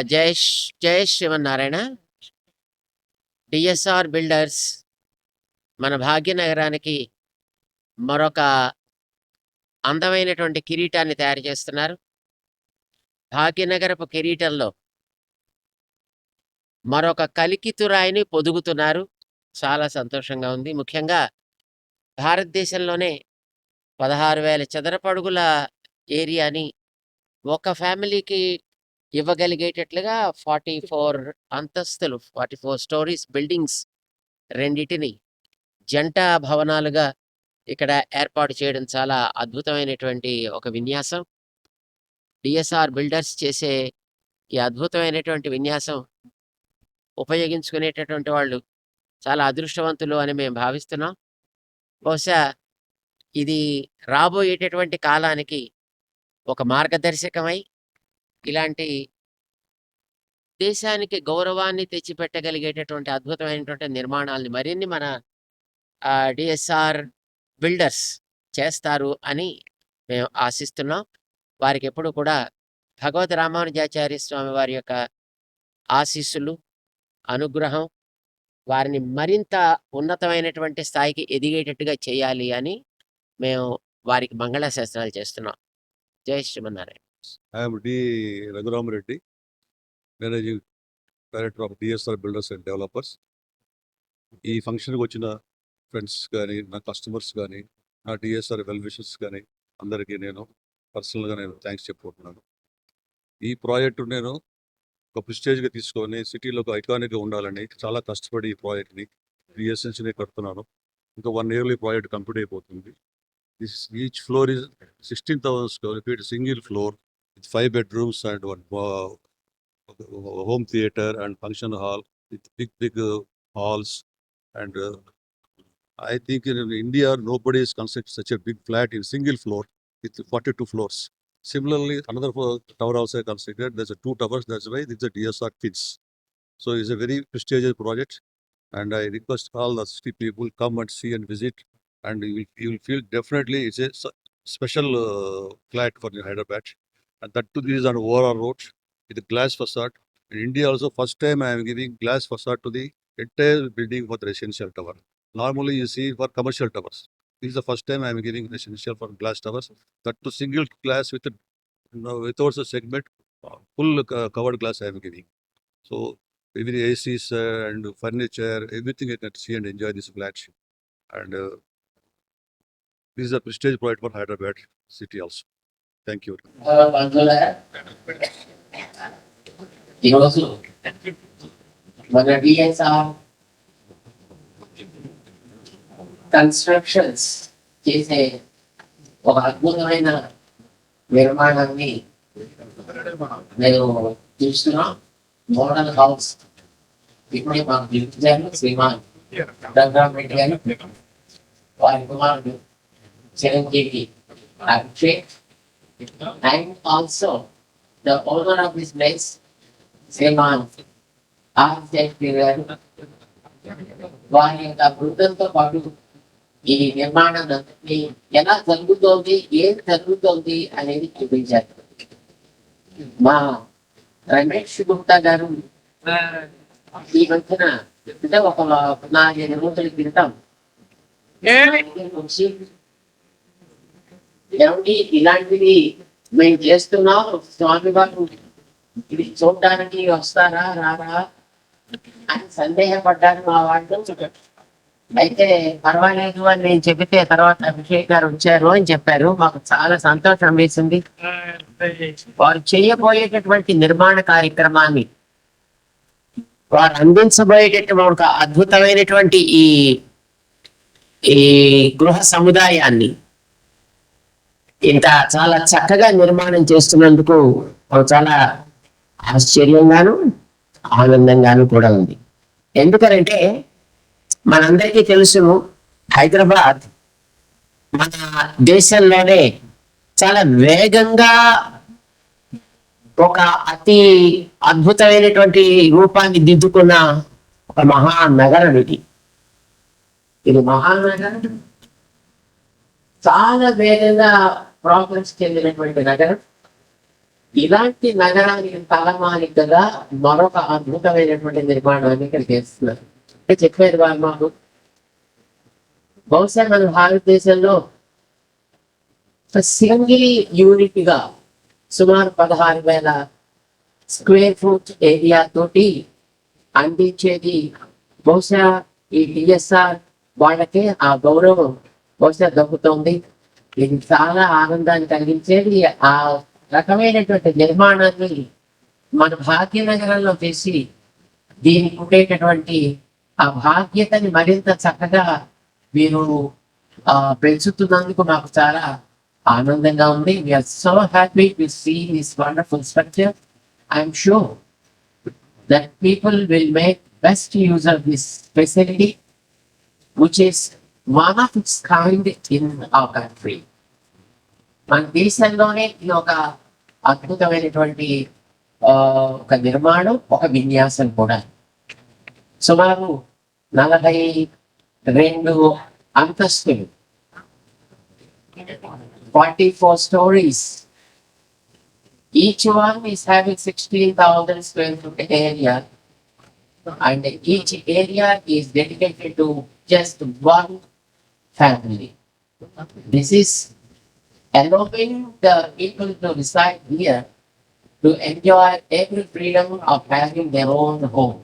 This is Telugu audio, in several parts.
జయ జయ శ్రీమన్నారాయణ. డిఎస్ఆర్ బిల్డర్స్ మన భాగ్యనగరానికి మరొక అందమైనటువంటి కిరీటాన్ని తయారు చేస్తున్నారు. భాగ్యనగరపు కిరీటంలో మరొక కలికితురాయిని పొదుగుతున్నారు. చాలా సంతోషంగా ఉంది. ముఖ్యంగా భారతదేశంలోనే పదహారు వేల చదరపడుగుల ఏరియాని ఒక ఫ్యామిలీకి ఇవ్వగలిగేటట్లుగా ఫార్టీ ఫోర్ అంతస్తులు ఫార్టీ ఫోర్ స్టోరీస్ బిల్డింగ్స్ రెండిటిని జంట భవనాలుగా ఇక్కడ ఏర్పాటు చేయడం చాలా అద్భుతమైనటువంటి ఒక విన్యాసం. డిఎస్ఆర్ బిల్డర్స్ చేసే ఈ అద్భుతమైనటువంటి విన్యాసం ఉపయోగించుకునేటటువంటి వాళ్ళు చాలా అదృష్టవంతులు అని మేము భావిస్తున్నాం. బహుశా ఇది రాబోయేటటువంటి కాలానికి ఒక మార్గదర్శకమై ఇలాంటి దేశానికి గౌరవాన్ని తెచ్చిపెట్టగలిగేటటువంటి అద్భుతమైనటువంటి నిర్మాణాలని మరిన్ని మన డిఎస్ఆర్ బిల్డర్స్ చేస్తారు అని మేము ఆశిస్తున్నాం. వారికి ఎప్పుడు కూడా భగవద్ రామానుజాచార్య స్వామి వారి యొక్క ఆశీస్సులు అనుగ్రహం వారిని మరింత ఉన్నతమైనటువంటి స్థాయికి ఎదిగేటట్టుగా చేయాలి అని మేము వారికి మంగళాశాస్త్రాలు చేస్తున్నాం. జై Srimannarayana. I'm D Raghuramareddy. Managing director of DSR builders and developers. ఈ ఫంక్షన్కి వచ్చిన ఫ్రెండ్స్ కానీ నా కస్టమర్స్ కానీ నా డిఎస్ఆర్ వెల్ విషెస్ కానీ అందరికీ నేను పర్సనల్గా నేను థ్యాంక్స్ చెప్పుకుంటున్నాను. ఈ ప్రాజెక్టు నేను ఒక ప్రిస్టేజ్గా తీసుకొని సిటీలో ఒక ఐకానిక్గా ఉండాలని చాలా కష్టపడి ఈ ప్రాజెక్ట్ని త్రీ ఇయర్స్ నుంచి నేను కడుతున్నాను. ఇంకా వన్ ఇయర్లో ఈ ప్రాజెక్ట్ కంప్లీట్ అయిపోతుంది. This each floor is sixteen thousand square feet single floor. With five bedrooms and one uh, home theater and function hall with big big uh, halls. And uh, i think in india nobody is constructed such a big flat in single floor with 42 floors. Similarly another tower also constructed. There's a two towers. That's why it's a dsr pins. So it's a very prestigious project. And i request all the city people come and see and visit. And you will, you will feel definitely it's a special uh, flat for hyderabad and that too this is on overall road with glass facade. In India also first time I am giving glass facade to the entire building for the residential tower. Normally you see for commercial towers. This is the first time I am giving residential for glass towers. That to single glass with a, you know, without a segment, uh, full uh, covered glass I am giving. So the ACs uh, and furniture, everything you can see and enjoy this flat. And uh, this is a prestige project for Hyderabad city also. Thank you ఈరోజు మన డిఎస్ఆర్ కన్స్ట్రక్షన్స్ చేసే ఒక అద్భుతమైన నిర్మాణాన్ని నేను చూస్తున్నాం. మోడల్ హౌస్ ఇప్పుడే మాకు పిలిపించారు శ్రీమాన్ రఘురామ్ రెడ్డి గారు. వారి కుమారుడు Chiranjeevi Abhishek and also the owner of this place, Seman, architect garu వారి యొక్క బృందంతో పాటు ఈ నిర్మాణం అంతటినీ ఎలా జరుగుతోంది ఏం జరుగుతోంది అనేది చూపించారు. మా రమేష్ గుప్తా గారు ఈ మధ్యన అంటే ఒక నాలుగైదు రోజుల క్రితం ఏమండి? ఇలాంటివి మేము చేస్తున్నాం. స్వామి వారు ఇది చూడడానికి వస్తారా రారా అని సందేహపడ్డారు మా వాళ్ళు. అయితే పర్వాలేదు అని నేను చెబితే తర్వాత అభిషేక్ గారు వచ్చారు అని చెప్పారు. మాకు చాలా సంతోషం వేసింది. వారు చేయబోయేటటువంటి నిర్మాణ కార్యక్రమాన్ని వారు అందించబోయేటటువంటి ఒక అద్భుతమైనటువంటి ఈ ఈ గృహ సముదాయాన్ని ఇంత చాలా చక్కగా నిర్మాణం చేస్తున్నందుకు చాలా ఆశ్చర్యంగాను ఆనందంగాను కూడా ఉంది. ఎందుకనంటే మనందరికీ తెలుసు హైదరాబాద్ మన దేశంలోనే చాలా వేగంగా ఒక అతి అద్భుతమైనటువంటి రూపాన్ని దిద్దుకున్న ఒక మహానగరం ఇది. ఇది మహానగరం. చాలా వేగంగా ప్రాబ్లమ్స్ చెందినటువంటి నగరం. ఇలాంటి నగరానికి తలమానికగా మరొక అద్భుతమైనటువంటి నిర్మాణాన్ని ఇక్కడ చేస్తున్నారు. అంటే చెప్పారు వాళ్ళు మాకు. బహుశా మన భారతదేశంలో సింగిల్ యూనిట్గా సుమారు పదహారు వేల స్క్వేర్ ఫుట్ ఏరియా తోటి అందించేది బహుశా ఈ డిఎస్ఆర్ వాళ్ళకే ఆ గౌరవం బహుశా దక్కుతోంది. ఇది చాలా ఆనందాన్ని కలిగించేది ఆ రకమైనటువంటి నిర్మాణాన్ని మన భాగ్యనగరంలో చేసి దీనికి ఉండేటటువంటి ఆ బాధ్యతని మరింత చక్కగా మీరు ఆ, పెంచుతున్నందుకు మాకు చాలా ఆనందంగా ఉంది. We're so happy to see this wonderful structure I'm sure that people will make best use of this facility which is one of its kind in our country. మన దేశంలోనే ఇది ఒక అద్భుతమైనటువంటి ఆ, ఒక నిర్మాణం ఒక విన్యాసం కూడా సుమారు నలభై రెండు అంతస్తులు forty four stories Each one is having sixteen thousand square foot area. And each area is dedicated to just one family. This is allowing the people to reside here to enjoy every freedom of having their own home.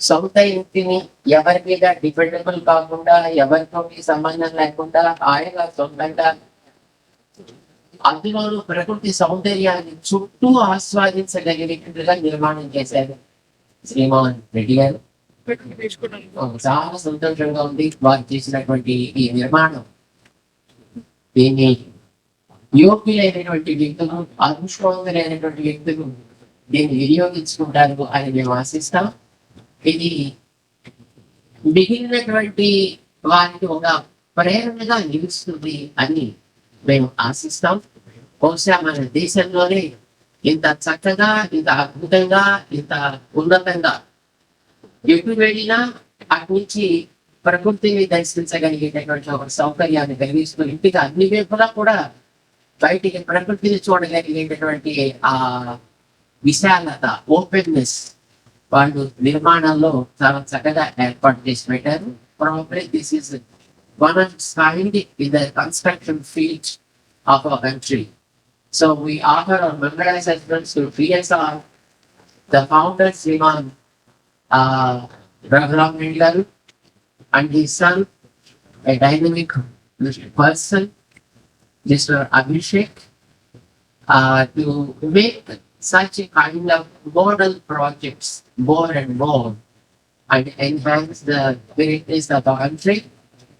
సొంత ఇంటిని ఎవరి మీద డిపెండబుల్ కాకుండా ఎవరితోటి సంబంధం లేకుండా హాయిగా సొంతంగా అందులోనూ ప్రకృతి సౌందర్యాన్ని చుట్టూ ఆస్వాదించగలిగేట్టుగా నిర్మాణం చేశారు శ్రీమాన్ రెడ్డి గారు చాలా సంతోషంగా ఉంది వారు చేసినటువంటి ఈ నిర్మాణం. దీన్ని యోగ్యులైనటువంటి వ్యక్తులు అదృష్టవంతులైనటువంటి వ్యక్తులు దీన్ని వినియోగించుకుంటారు అని మేము ఆశిస్తాం. ఇది మిగిలినటువంటి వారికి ఒక ప్రేరణగా నిలుస్తుంది అని మేము ఆశిస్తాం. బహుశా మన దేశంలోనే ఇంత చక్కగా ఇంత అద్భుతంగా ఇంత ఉన్నతంగా ఎటు వెళ్ళినా అటు నుంచి ప్రకృతిని దర్శించగలిగేటటువంటి ఒక సౌకర్యాన్ని కలిగిస్తూ ఇంటికి అన్ని వైపులా కూడా బయటికి ప్రకృతిని చూడగలిగేటటువంటి ఆ విశాలత ఓపెన్నెస్ వాళ్ళు నిర్మాణంలో చాలా చక్కగా ఏర్పాటు చేసి పెట్టారు probably this is one of its kind in the construction field of our country. So we offer our member assessments to PSR, the founder Sriman Miller and son, a dynamic person, Mr. Abhishek, uh, to make such a kind of model projects more and more and enhance the greatness of our country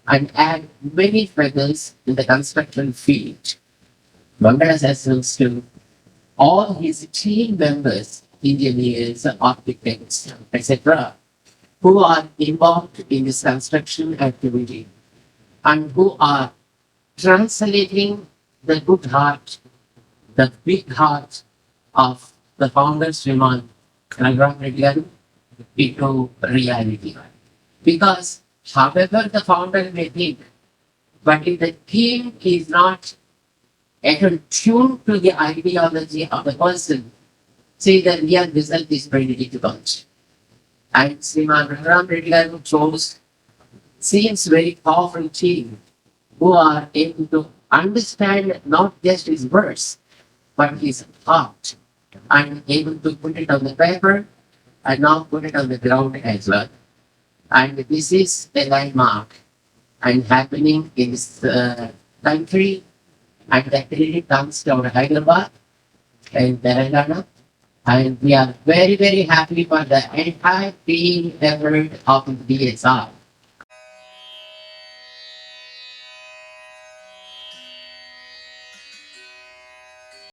and add many feathers in the construction field. Congratulations to all his team members, engineers, architects, etc., who are involved in this construction activity and who are translating the good heart, the big heart of the founder Sriman Raghuram into reality. Because however the founder may think, but if the team is not attuned to the ideology of the person, see the real result is very difficult. And Sriman Ram chose seems very powerful team who are able to understand not just his words, but his heart and able to put it on the paper and now put it on the ground as well. And this is a landmark and happening in this uh, country and that really comes to our Hyderabad and Telangana. And we are very, very happy for the entire team effort of DSR.